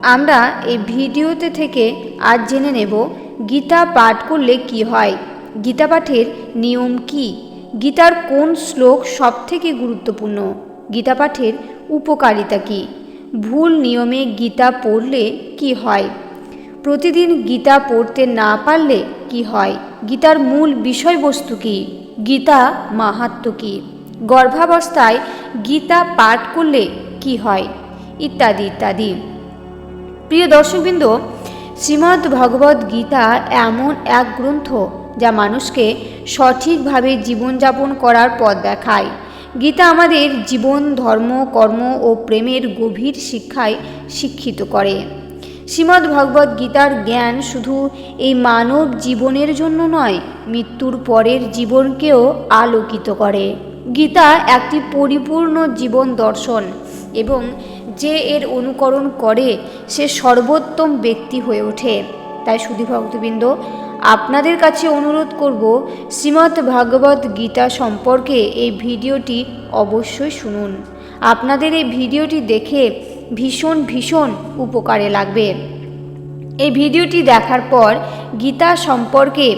আমরা এই ভিডিওতে থেকে আজ জেনে নেব গীতা পাঠ করলে কি হয়। গীতা পাঠের নিয়ম কি? গীতার কোন শ্লোক সবথেকে গুরুত্বপূর্ণ? গীতা পাঠের উপকারিতা কি? ভুল নিয়মে গীতা পড়লে কি হয়? প্রতিদিন গীতা পড়তে না পারলে কি হয়? গীতার মূল বিষয়বস্তু কি? গীতা মাহাত্ম কি? গর্ভাবস্থায় গীতা পাঠ করলে কি হয়? ইত্যাদি ইত্যাদি। প্রিয় দর্শকবৃন্দ, শ্রীমদ্ ভগবদ গীতা এমন এক গ্রন্থ যা মানুষকে সঠিকভাবে জীবনযাপন করার পথ দেখায়। গীতা আমাদের জীবন, ধর্ম, কর্ম ও প্রেমের গভীর শিক্ষায় শিক্ষিত করে। শ্রীমদ্ ভগবদ গীতার জ্ঞান শুধু এই মানব জীবনের জন্য নয়, মৃত্যুর পরের জীবনকেও আলোকিত করে। গীতা একটি পরিপূর্ণ জীবন দর্শন এবং যে এর অনুকরণ করে, সে সর্বোত্তম ব্যক্তি হয়ে ওঠে। তাই সুধী ভক্তবৃন্দ, আপনাদের কাছে অনুরোধ করব শ্রীমদ্ ভাগবত গীতা সম্পর্কে এই ভিডিওটি অবশ্যই শুনুন। আপনাদের এই ভিডিওটি দেখে ভীষণ ভীষণ উপকারে লাগবে। এই ভিডিওটি দেখার পর গীতা সম্পর্কে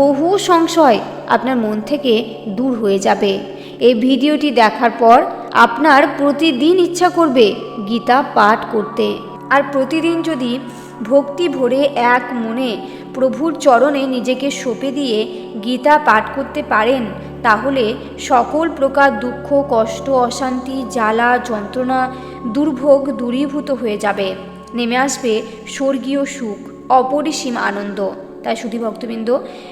বহু সংশয় আপনার মন থেকে দূর হয়ে যাবে। এই ভিডিওটি দেখার পর আপনার প্রতিদিন ইচ্ছা করবে গীতা পাঠ করতে। আর প্রতিদিন যদি ভক্তি ভরে এক মনে প্রভুর চরণে নিজেকে সঁপে দিয়ে গীতা পাঠ করতে পারেন, তাহলে সকল প্রকার দুঃখ, কষ্ট, অশান্তি, জ্বালা, যন্ত্রণা, দুর্ভোগ দূরীভূত হয়ে যাবে। নেমে আসবে স্বর্গীয় সুখ, অপরিসীম আনন্দ। তাই শুধু ভক্তবৃন্দ,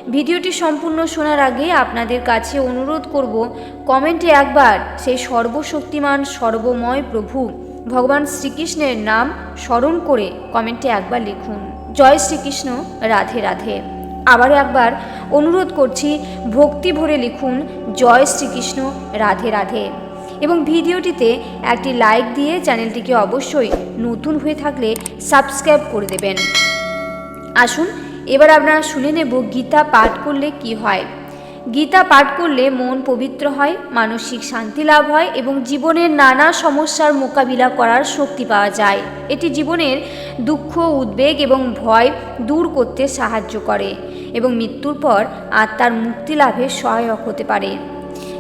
ভিডিওটি সম্পূর্ণ শোনার আগে আপনাদের কাছে অনুরোধ করব, কমেন্টে একবার সেই সর্বশক্তিমান, সর্বময় প্রভু ভগবান শ্রীকৃষ্ণের নাম স্মরণ করে কমেন্টে একবার লিখুন। জয় শ্রীকৃষ্ণ, রাধে রাধে। আবারও একবার অনুরোধ করছি, ভক্তি ভরে লিখুন, জয় শ্রীকৃষ্ণ, রাধে রাধে। এবং ভিডিওটিতে একটি লাইক দিয়ে চ্যানেলটিকে অবশ্যই নতুন হয়ে থাকলে সাবস্ক্রাইব করে দেবেন। আসুন এবার আপনারা শুনে নেব গীতা পাঠ করলে কি হয়। গীতা পাঠ করলে মন পবিত্র হয়, মানসিক শান্তি লাভ হয় এবং জীবনের নানা সমস্যার মোকাবিলা করার শক্তি পাওয়া যায়। এটি জীবনের দুঃখ, উদ্বেগ এবং ভয় দূর করতে সাহায্য করে এবং মৃত্যুর পর আত্মার মুক্তি লাভে সহায়ক হতে পারে।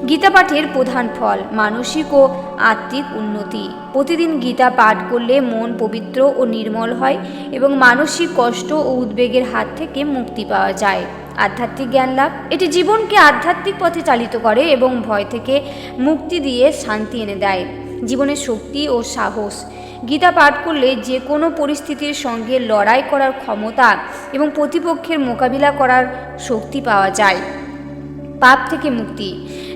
গীতা পাঠের প্রধান ফল, মানসিক ও আত্মিক উন্নতি। প্রতিদিন গীতা পাঠ করলে মন পবিত্র ও নির্মল হয় এবং মানসিক কষ্ট ও উদ্বেগের হাত থেকে মুক্তি পাওয়া যায়। আধ্যাত্মিক জ্ঞান লাভ, এটি জীবনকে আধ্যাত্মিক পথে চালিত করে এবং ভয় থেকে মুক্তি দিয়ে শান্তি এনে দেয়। জীবনের শক্তি ও সাহস, গীতা পাঠ করলে যে কোনো পরিস্থিতির সঙ্গে লড়াই করার ক্ষমতা এবং প্রতিপক্ষের মোকাবিলা করার শক্তি পাওয়া যায়। পাপ থেকে মুক্তি।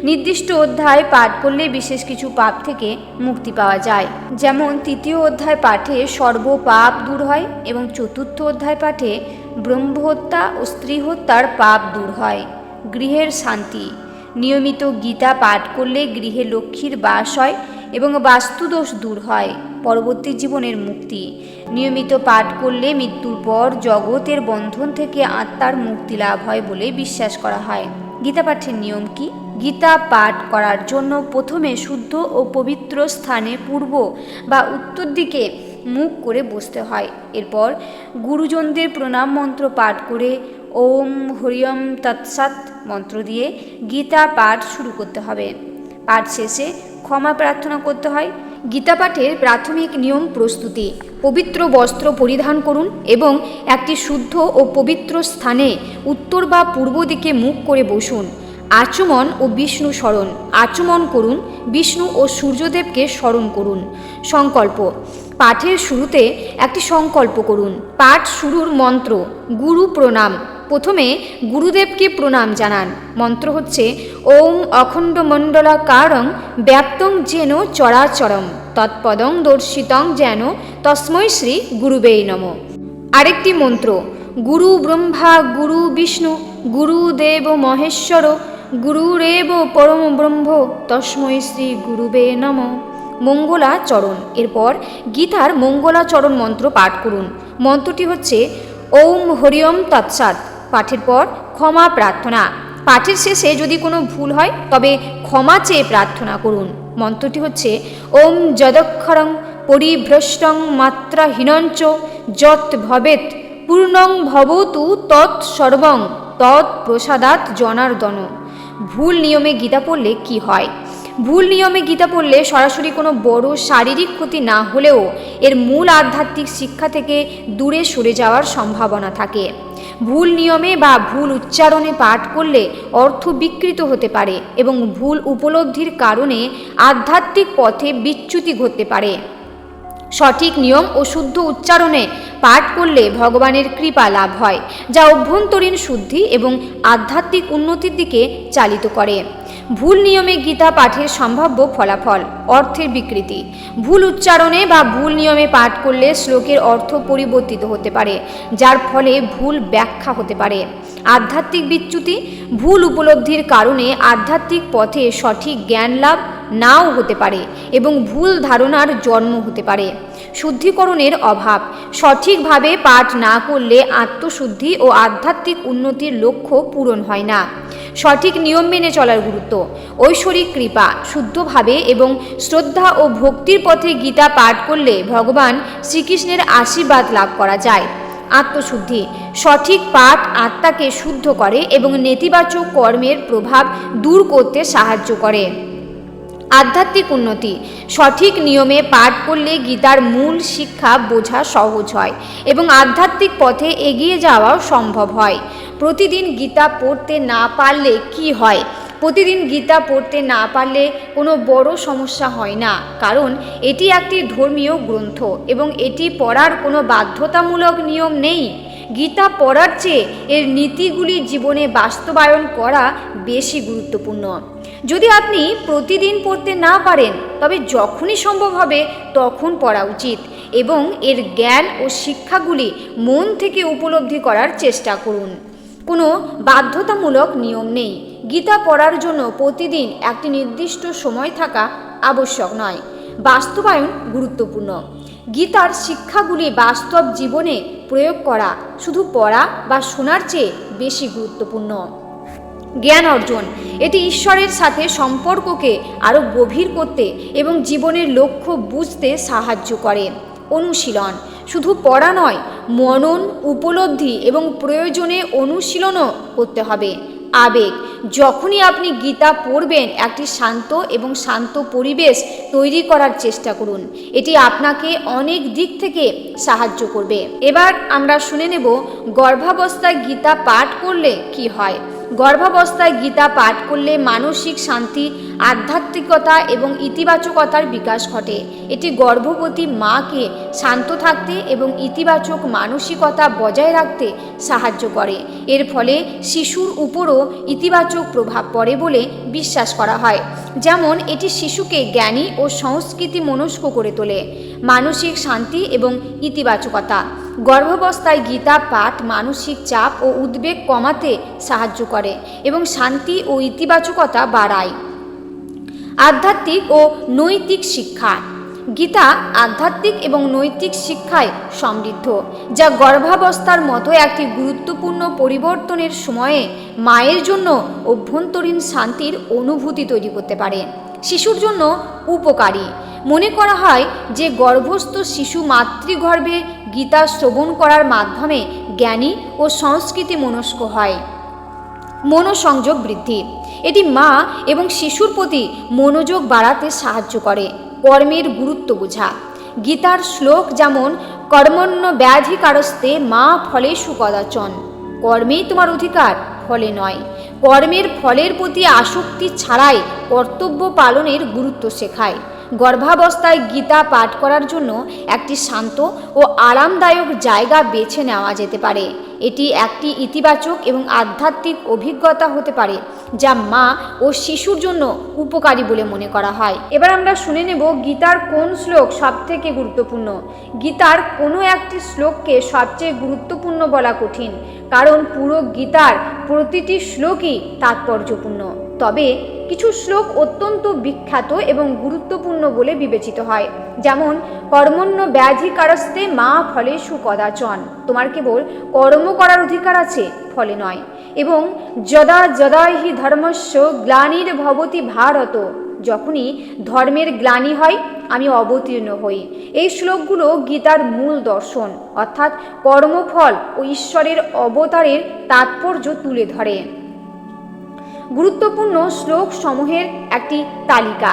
নির্দিষ্ট অধ্যায় পাঠ করলে বিশেষ কিছু পাপ থেকে মুক্তি পাওয়া যায়। যেমন তৃতীয় অধ্যায় পাঠে সর্ব পাপ দূর হয় এবং চতুর্থ অধ্যায় পাঠে ব্রহ্মহত্যা ও স্ত্রী হত্যার পাপ দূর হয়। গৃহের শান্তি। নিয়মিত গীতা পাঠ করলে গৃহে লক্ষ্মীর বাস হয় এবং বাস্তুদোষ দূর হয়, পরবর্তী জীবনের মুক্তি। নিয়মিত পাঠ করলে মৃত্যুর পর জগতের বন্ধন থেকে আত্মার মুক্তি লাভ হয় বলে বিশ্বাস করা হয়। গীতা পাঠের নিয়ম কি? গীতা পাঠ করার জন্য প্রথমে শুদ্ধ ও পবিত্র স্থানে পূর্ব বা উত্তর দিকে মুখ করে বসতে হয়। এরপর গুরুজনদের প্রণাম মন্ত্র পাঠ করে ওম হরিয়ম তৎসাৎ মন্ত্র দিয়ে গীতা পাঠ শুরু করতে হবে। পাঠ শেষে ক্ষমা প্রার্থনা করতে হয়। গীতা পাঠের প্রাথমিক নিয়ম প্রস্তুতি। পবিত্র বস্ত্র পরিধান করুন এবং একটি শুদ্ধ ও পবিত্র স্থানে উত্তর বা পূর্ব দিকে মুখ করে বসুন। আচমন ও বিষ্ণু স্মরণ। আচমন করুন, বিষ্ণু ও সূর্যদেবকে স্মরণ করুন। সংকল্প। পাঠের শুরুতে একটি সংকল্প করুন। পাঠ শুরুর মন্ত্র, গুরু প্রণাম। প্রথমে গুরুদেবকে প্রণাম জানান। মন্ত্র হচ্ছে, ওম অখণ্ড মণ্ডলাকারং ব্যাপ্তং যেন চরাচরম। তৎপদং দর্শিতং যেন তস্মৈ শ্রী গুরুবেই নম। আরেকটি মন্ত্র, গুরু ব্রহ্মা, গুরু বিষ্ণু গুরুদেব মহেশ্বর গুরুরেব পরম ব্রহ্ম, তস্মৈ শ্রী গুরুবে নম। মঙ্গলাচরণ, এরপর গীতার মঙ্গলাচরণ মন্ত্র পাঠ করুন। মন্ত্রটি হচ্ছে, ওম হরিওম তৎসাৎ। পাঠের পর ক্ষমা প্রার্থনা। পাঠের শেষে যদি কোনো ভুল হয়, তবে ক্ষমা চেয়ে প্রার্থনা করুন। মন্ত্রটি হচ্ছে, ওম যদক্ষরং পরিভ্রষ্টং মাত্রাহীনঞ্চ যৎ ভবেত পূর্ণং ভবতু তৎ সর্বং তৎ প্রসাদাত জনার্দন। ভুল নিয়মে গীতা পড়লে কি হয়? ভুল নিয়মে গীতা পড়লে সরাসরি কোনো বড় শারীরিক ক্ষতি না হলেও এর মূল আধ্যাত্মিক শিক্ষা থেকে দূরে সরে যাওয়ার সম্ভাবনা থাকে। ভুল নিয়মে বা ভুল উচ্চারণে পাঠ করলে অর্থ বিকৃত হতে পারে এবং ভুল উপলব্ধির কারণে আধ্যাত্মিক পথে বিচ্যুতি ঘটতে পারে। সঠিক নিয়ম ও শুদ্ধ উচ্চারণে পাঠ করলে ভগবানের কৃপা লাভ হয়, যা অভ্যন্তরীণ শুদ্ধি এবং আধ্যাত্মিক উন্নতির দিকে চালিত করে। ভুল নিয়মে গীতা পাঠের সম্ভাব্য ফলাফল, অর্থের বিকৃতি। ভুল উচ্চারণে বা ভুল নিয়মে পাঠ করলে শ্লোকের অর্থ পরিবর্তিত হতে পারে, যার ফলে ভুল ব্যাখ্যা হতে পারে। আধ্যাত্মিক বিচ্যুতি, ভুল উপলব্ধির কারণে আধ্যাত্মিক পথে সঠিক জ্ঞান লাভ নাও হতে পারে এবং ভুল ধারণার জন্ম হতে পারে। শুদ্ধিকরণের অভাব, সঠিকভাবে পাঠ না করলে আত্মশুদ্ধি ও আধ্যাত্মিক উন্নতির লক্ষ্য পূরণ হয় না। সঠিক নিয়ম মেনে চলার গুরুত্ব। ঐশ্বরিক কৃপা, শুদ্ধভাবে এবং শ্রদ্ধা ও ভক্তির পথে গীতা পাঠ করলে ভগবান শ্রীকৃষ্ণের আশীর্বাদ লাভ করা যায়। আত্মশুদ্ধি, সঠিক পাঠ আত্মাকে শুদ্ধ করে এবং নেতিবাচক কর্মের প্রভাব দূর করতে সাহায্য করে। আধ্যাত্মিক উন্নতি। সঠিক নিয়মে পাঠ করলে গীতার মূল শিক্ষা বোঝা সহজ হয় এবং আধ্যাত্মিক পথে এগিয়ে যাওয়াও সম্ভব হয়। প্রতিদিন গীতা পড়তে না পারলে কি হয়? প্রতিদিন গীতা পড়তে না পারলে কোনো বড় সমস্যা হয় না, কারণ এটি একটি ধর্মীয় গ্রন্থ এবং এটি পড়ার কোনো বাধ্যতামূলক নিয়ম নেই। গীতা পড়ার চেয়ে এর নীতিগুলি জীবনে বাস্তবায়ন করা বেশি গুরুত্বপূর্ণ। যদি আপনি প্রতিদিন পড়তে না পারেন, তবে যখনই সম্ভব হবে তখন পড়া উচিত এবং এর জ্ঞান ও শিক্ষাগুলি মন থেকে উপলব্ধি করার চেষ্টা করুন। কোনো বাধ্যতামূলক নিয়ম নেই। গীতা পড়ার জন্য প্রতিদিন একটি নির্দিষ্ট সময় থাকা আবশ্যক নয়। বাস্তবায়ন গুরুত্বপূর্ণ। গীতার শিক্ষাগুলি বাস্তব জীবনে প্রয়োগ করা, শুধু পড়া বা শোনার চেয়ে বেশি গুরুত্বপূর্ণ। জ্ঞান অর্জন। এটি ঈশ্বরের সাথে সম্পর্ককে আরও গভীর করতে এবং জীবনের লক্ষ্য বুঝতে সাহায্য করে। অনুশীলন। শুধু পড়া নয়, মনন, উপলব্ধি এবং প্রয়োজনে অনুশীলনও করতে হবে। আবেগ। যখনই আপনি গীতা পড়বেন, একটি শান্ত এবং শান্ত পরিবেশ তৈরি করার চেষ্টা করুন। এটি আপনাকে অনেক দিক থেকে সাহায্য করবে। এবার আমরা শুনে নেব, গর্ভাবস্থায় গীতা পাঠ করলে কি হয়? গর্ভাবস্থায় গীতা পাঠ করলে মানসিক শান্তি আধ্যাত্মিকতা এবং ইতিবাচকতার বিকাশ ঘটে। এটি গর্ভবতী মাকে শান্ত থাকতে এবং ইতিবাচক মানসিকতা বজায় রাখতে সাহায্য করে। এর ফলে শিশুর উপরও ইতিবাচক প্রভাব পড়ে বলে বিশ্বাস করা হয়। যেমন, এটি শিশুকে জ্ঞানী ও সংস্কৃতি মনস্ক করে তোলে। মানসিক শান্তি এবং ইতিবাচকতা। গর্ভাবস্থায় গীতা, পাঠ, মানসিক চাপ ও উদ্বেগ কমাতে সাহায্য করে এবং শান্তি ও ইতিবাচকতা বাড়ায়। আধ্যাত্মিক ও নৈতিক শিক্ষা গীতা আধ্যাত্মিক এবং নৈতিক শিক্ষায় সমৃদ্ধ, যা গর্ভাবস্থার মতো একটি গুরুত্বপূর্ণ পরিবর্তনের সময়ে মায়ের জন্য অভ্যন্তরীণ শান্তির অনুভূতি তৈরি করতে পারে। শিশুর জন্য উপকারী। মনে করা হয় যে গর্ভস্থ শিশু মাতৃগর্ভে গীতা শ্রবণ করার মাধ্যমে জ্ঞানী ও সংস্কৃতি মনস্ক হয়। মনোসংযোগ বৃদ্ধি। এটি মা এবং শিশুর প্রতি মনোযোগ বাড়াতে সাহায্য করে, কর্মের গুরুত্ব বোঝা। গীতার শ্লোক যেমন, কর্মণ্য ব্যাধি কারস্তে মা ফলে সুকদাচন কর্মেই তোমার অধিকার, ফলে নয়। কর্মের ফলের প্রতি আসক্তি ছাড়াই কর্তব্য পালনের গুরুত্ব শেখায়। গর্ভাবস্থায় গীতা পাঠ করার জন্য একটি শান্ত ও আরামদায়ক জায়গা বেছে নেওয়া যেতে পারে। এটি একটি ইতিবাচক এবং আধ্যাত্মিক অভিজ্ঞতা হতে পারে, যা মা ও শিশুর জন্য উপকারী বলে মনে করা হয়। এবার আমরা শুনে নেব গীতার কোন শ্লোক সবথেকে গুরুত্বপূর্ণ। গীতার কোনো একটি শ্লোককে সবচেয়ে গুরুত্বপূর্ণ বলা কঠিন, কারণ পুরো গীতার প্রতিটি শ্লোকই তাৎপর্যপূর্ণ। তবে কিছু শ্লোক অত্যন্ত বিখ্যাত এবং গুরুত্বপূর্ণ বলে বিবেচিত হয়। যেমন, কর্মণ্য ব্যাধি কারস্তে মা ফলে সুকদাচন। তোমার কেবল কর্ম করার অধিকার আছে, ফলে নয়। এবং, যদা যদা হি ধর্মস্য গ্লানির ভবতি ভারত। যখনই ধর্মের গ্লানি হয়, আমি অবতীর্ণ হই। এই শ্লোকগুলো গীতার মূল দর্শন, অর্থাৎ কর্মফল ও ঈশ্বরের অবতারের তাৎপর্য তুলে ধরে। গুরুত্বপূর্ণ শ্লোক সমূহের একটি তালিকা।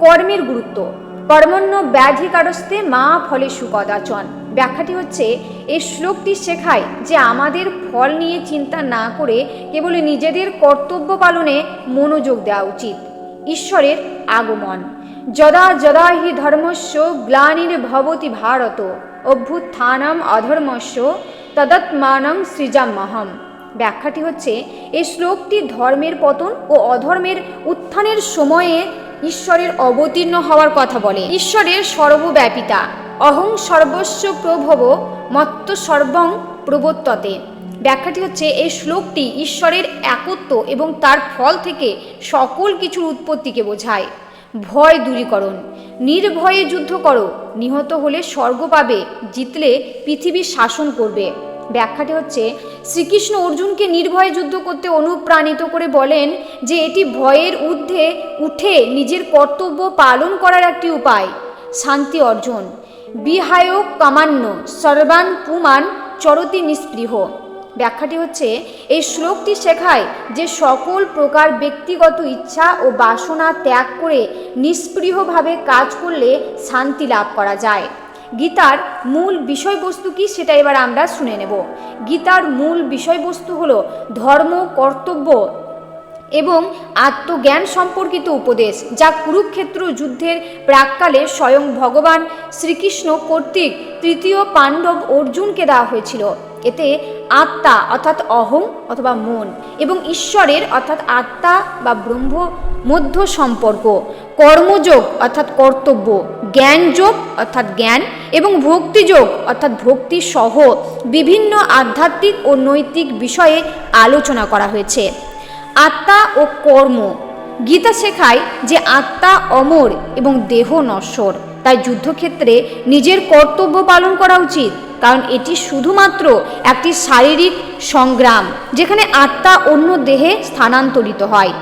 কর্মের গুরুত্ব। কর্মণ্য ব্যাধিকারস্তে মা ফলে সুপদাচন ব্যাখ্যাটি হচ্ছে, এই শ্লোকটি শেখায় যে আমাদের ফল নিয়ে চিন্তা না করে কেবল নিজেদের কর্তব্য পালনে মনোযোগ দেওয়া উচিত। ঈশ্বরের আগমন। যদা যদা হি ধর্মস্য গ্লানির ভবতি ভারত। অভ্যুত্থানম অধর্মস্য তদৎমানং সৃজামহম ব্যাখ্যাটি হচ্ছে এই শ্লোকটি ধর্মের পতন ও অধর্মের উত্থানের সময়ে ঈশ্বরের অবতীর্ণ হওয়ার কথা বলে। ঈশ্বরের সর্বব্যাপিতা, অহং সর্বস্ব প্রভব মত্ত সর্বং প্রবর্ততে। ব্যাখ্যাটি হচ্ছে এই শ্লোকটি ঈশ্বরের একত্ব এবং তার ফল থেকে সকল কিছুর উৎপত্তিকে বোঝায়। ভয় দূরীকরণ, নির্ভয়ে যুদ্ধ করো, নিহত হলে স্বর্গ পাবে, জিতলে পৃথিবী শাসন করবে। ব্যাখ্যাটি হচ্ছে, শ্রীকৃষ্ণ অর্জুনকে নির্ভয়ে যুদ্ধ করতে অনুপ্রাণিত করে বলেন যে এটি ভয়ের ঊর্ধ্বে উঠে নিজের কর্তব্য পালন করার একটি উপায়। শান্তি অর্জন। বিহায় কামান্য, সর্বান পুমান, চরতি নিস্পৃহ। ব্যাখ্যাটি হচ্ছে, এই শ্লোকটি শেখায় যে সকল প্রকার ব্যক্তিগত ইচ্ছা ও বাসনা ত্যাগ করে নিষ্পৃহভাবে কাজ করলে শান্তি লাভ করা যায়। গীতার মূল বিষয়বস্তু কি সেটা এবার আমরা শুনে নেব। গীতার মূল বিষয়বস্তু হলো ধর্ম, কর্তব্য এবং আত্মজ্ঞান সম্পর্কিত উপদেশ, যা কুরুক্ষেত্র যুদ্ধের প্রাককালে স্বয়ং ভগবান শ্রীকৃষ্ণ কর্তৃক তৃতীয় পাণ্ডব অর্জুনকে দেওয়া হয়েছিল। এতে আত্মা অর্থাৎ অহং অথবা মন এবং ঈশ্বরের অর্থাৎ আত্মা বা ব্রহ্ম মধ্য সম্পর্ক কর্মযোগ, অর্থাৎ কর্তব্য, জ্ঞানযোগ, অর্থাৎ জ্ঞান, এবং ভক্তিযোগ, অর্থাৎ ভক্তি সহ বিভিন্ন আধ্যাত্মিক ও নৈতিক বিষয়ে আলোচনা করা হয়েছে। আত্মা ও কর্ম। গীতা শেখায় যে আত্মা অমর এবং দেহ নশ্বর। তাই যুদ্ধক্ষেত্রে নিজের কর্তব্য পালন করা উচিত, কারণ এটি শুধুমাত্র একটি শারীরিক সংগ্রাম, যেখানে আত্মা অন্য দেহে স্থানান্তরিত হয়।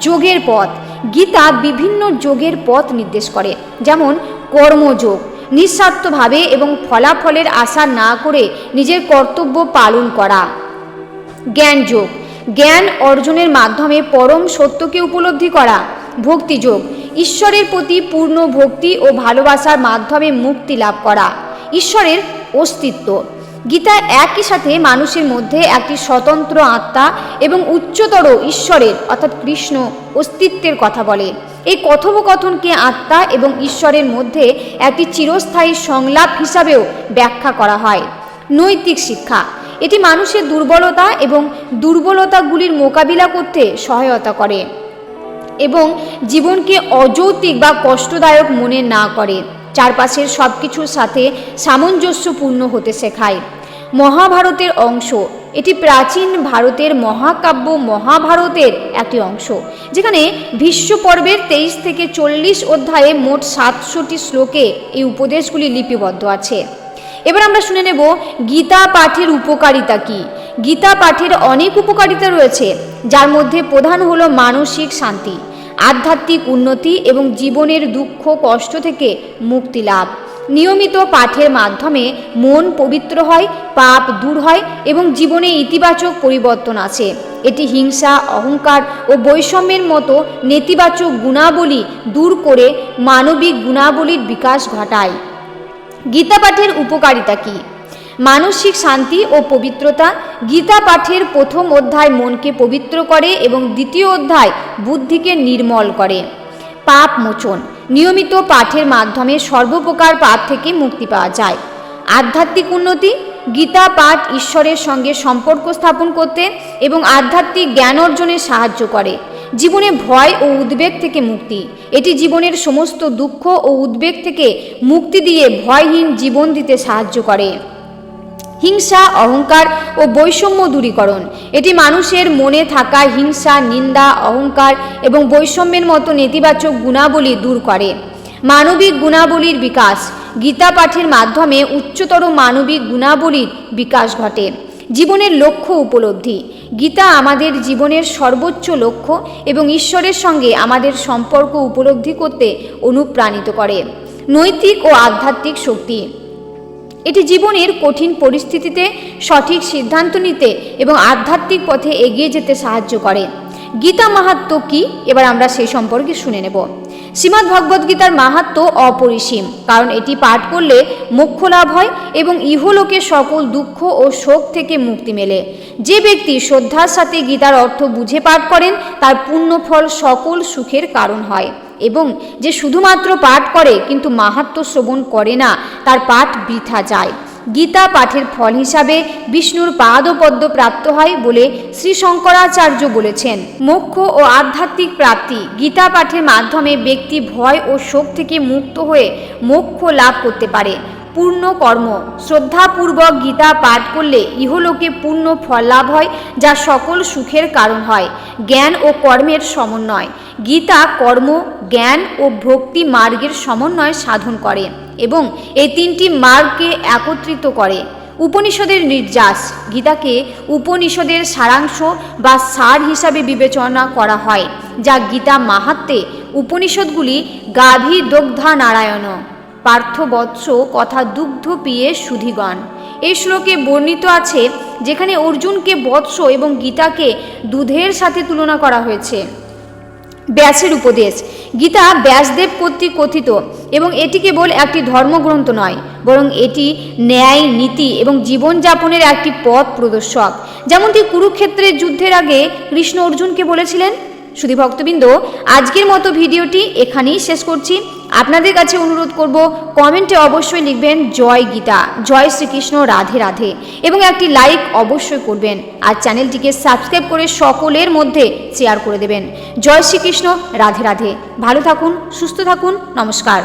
যোগের পথ। গীতা বিভিন্ন যোগের পথ নির্দেশ করে, যেমন কর্মযোগ, নিঃস্বার্থভাবে এবং ফলাফলের আশা না করে নিজের কর্তব্য পালন করা। জ্ঞানযোগ, জ্ঞান অর্জনের মাধ্যমে পরম সত্যকে উপলব্ধি করা। ভক্তিযোগ, ঈশ্বরের প্রতি পূর্ণ ভক্তি ও ভালোবাসার মাধ্যমে মুক্তি লাভ করা। ঈশ্বরের অস্তিত্ব গীতা একই সাথে মানুষের মধ্যে একটি স্বতন্ত্র আত্মা এবং উচ্চতর ঈশ্বরের, অর্থাৎ কৃষ্ণ, অস্তিত্বের কথা বলে। এই কথোপকথনকে আত্মা এবং ঈশ্বরের মধ্যে একটি চিরস্থায়ী সংলাপ হিসাবেও ব্যাখ্যা করা হয়। নৈতিক শিক্ষা। এটি মানুষের দুর্বলতা এবং দুর্বলতাগুলির মোকাবিলা করতে সহায়তা করে এবং জীবনকে অযৌক্তিক বা কষ্টদায়ক মনে না করে। চারপাশের সব কিছুর সাথে সামঞ্জস্যপূর্ণ হতে শেখায়। মহাভারতের অংশ, এটি প্রাচীন ভারতের মহাকাব্য মহাভারতের একটি অংশ, যেখানে ভীষ্ম পর্বের তেইশ থেকে চল্লিশ অধ্যায়ে মোট সাতশোটি শ্লোকে এই উপদেশগুলি লিপিবদ্ধ আছে। এবার আমরা শুনে নেব, গীতা পাঠের উপকারিতা কি? গীতা পাঠের অনেক উপকারিতা রয়েছে, যার মধ্যে প্রধান হলো মানসিক শান্তি। আধ্যাত্মিক উন্নতি এবং জীবনের দুঃখ, কষ্ট থেকে মুক্তি লাভ। নিয়মিত পাঠের মাধ্যমে মন পবিত্র হয়, পাপ দূর হয় এবং জীবনে ইতিবাচক পরিবর্তন আছে এটি হিংসা, অহংকার ও বৈষম্যের মতো নেতিবাচক গুণাবলী দূর করে মানবিক গুণাবলীর বিকাশ ঘটায়। গীতা পাঠের উপকারিতা কি? মানসিক শান্তি ও পবিত্রতা গীতা পাঠের প্রথম অধ্যায় মনকে পবিত্র করে এবং দ্বিতীয় অধ্যায় বুদ্ধিকে নির্মল করে। পাপ মোচন, নিয়মিত পাঠের মাধ্যমে সর্বপ্রকার পাপ থেকে মুক্তি পাওয়া যায়। আধ্যাত্মিক উন্নতি, গীতা পাঠ ঈশ্বরের সঙ্গে সম্পর্ক স্থাপন করতে এবং আধ্যাত্মিক জ্ঞান অর্জনে সাহায্য করে। জীবনে ভয় ও উদ্বেগ থেকে মুক্তি, এটি জীবনের সমস্ত দুঃখ ও উদ্বেগ থেকে মুক্তি দিয়ে ভয়হীন জীবন দিতে সাহায্য করে। হিংসা, অহংকার ও বৈষম্য দূরীকরণ। এটি মানুষের মনে থাকা হিংসা, নিন্দা, অহংকার এবং বৈষম্যের মতো নেতিবাচক গুণাবলী দূর করে। মানবিক গুণাবলীর বিকাশ। গীতা পাঠের মাধ্যমে উচ্চতর মানবিক গুণাবলীর বিকাশ ঘটে। জীবনের লক্ষ্য উপলব্ধি। গীতা আমাদের জীবনের সর্বোচ্চ লক্ষ্য এবং ঈশ্বরের সঙ্গে আমাদের সম্পর্ক উপলব্ধি করতে অনুপ্রাণিত করে। নৈতিক ও আধ্যাত্মিক শক্তি। এটি জীবনের কঠিন পরিস্থিতিতে সঠিক সিদ্ধান্ত নিতে এবং আধ্যাত্মিক পথে এগিয়ে যেতে সাহায্য করে। গীতা মাহাত্ম কি? এবার আমরা সেই সম্পর্কে শুনে নেব। শ্রীমদ্ ভগবদ গীতার মাহাত্ম অপরিসীম, কারণ এটি পাঠ করলে মোক্ষ লাভ হয় এবং ইহলোকে সকল দুঃখ ও শোক থেকে মুক্তি মেলে। যে ব্যক্তি শ্রদ্ধার সাথে গীতার অর্থ বুঝে পাঠ করেন, তার পুণ্যফল সকল সুখের কারণ হয়। এবং যে শুধুমাত্র পাঠ করে কিন্তু মাহাত্ম শ্রবণ করে না, তার পাঠ বৃথা যায়। গীতা পাঠের ফল হিসাবে বিষ্ণুর পাদপদ্ম প্রাপ্ত হয় বলে শ্রী শঙ্করাচার্য বলেছেন। মোক্ষ ও আধ্যাত্মিক প্রাপ্তি গীতা পাঠের মাধ্যমে ব্যক্তি ভয় ও শোক থেকে মুক্ত হয়ে মোক্ষ লাভ করতে পারে। পূর্ণ কর্ম। শ্রদ্ধাপূর্বক গীতা পাঠ করলে ইহলোকে পূর্ণ ফল লাভ হয়, যা সকল সুখের কারণ হয়। জ্ঞান ও কর্মের সমন্বয়। গীতা কর্ম, জ্ঞান ও ভক্তি মার্গের সমন্বয় সাধন করে এবং এই তিনটি মার্গকে একত্রিত করে। উপনিষদের নির্যাস। গীতাকে উপনিষদের সারাংশ বা সার হিসাবে বিবেচনা করা হয়, যা গীতা মাহাত্মে উপনিষদগুলি গাভী দগ্ধা নারায়ণ। পার্থবৎস কথা দুগ্ধ পিয়ে সুধিগণ। এই শ্লোকে বর্ণিত আছে, যেখানে অর্জুনকে বৎস এবং গীতাকে দুধের সাথে তুলনা করা হয়েছে। ব্যাসের উপদেশ, গীতা ব্যাসদেব কর্তৃক কথিত এবং এটি কেবল একটি ধর্মগ্রন্থ নয়, বরং এটি ন্যায়, নীতি এবং জীবনযাপনের একটি পথ প্রদর্শক। যেমনটি কুরুক্ষেত্রের যুদ্ধের আগে কৃষ্ণ অর্জুনকে বলেছিলেন শুধু ভক্তবৃন্দ, আজকের মতো ভিডিওটি এখানেই শেষ করছি। আপনাদের কাছে অনুরোধ করব, কমেন্টে অবশ্যই লিখবেন, জয় গীতা, জয় শ্রীকৃষ্ণ, রাধে রাধে এবং একটি লাইক অবশ্যই করবেন। আর চ্যানেলটিকে সাবস্ক্রাইব করে সকলের মধ্যে শেয়ার করে দেবেন। জয় শ্রীকৃষ্ণ, রাধে রাধে। ভালো থাকুন, সুস্থ থাকুন, নমস্কার।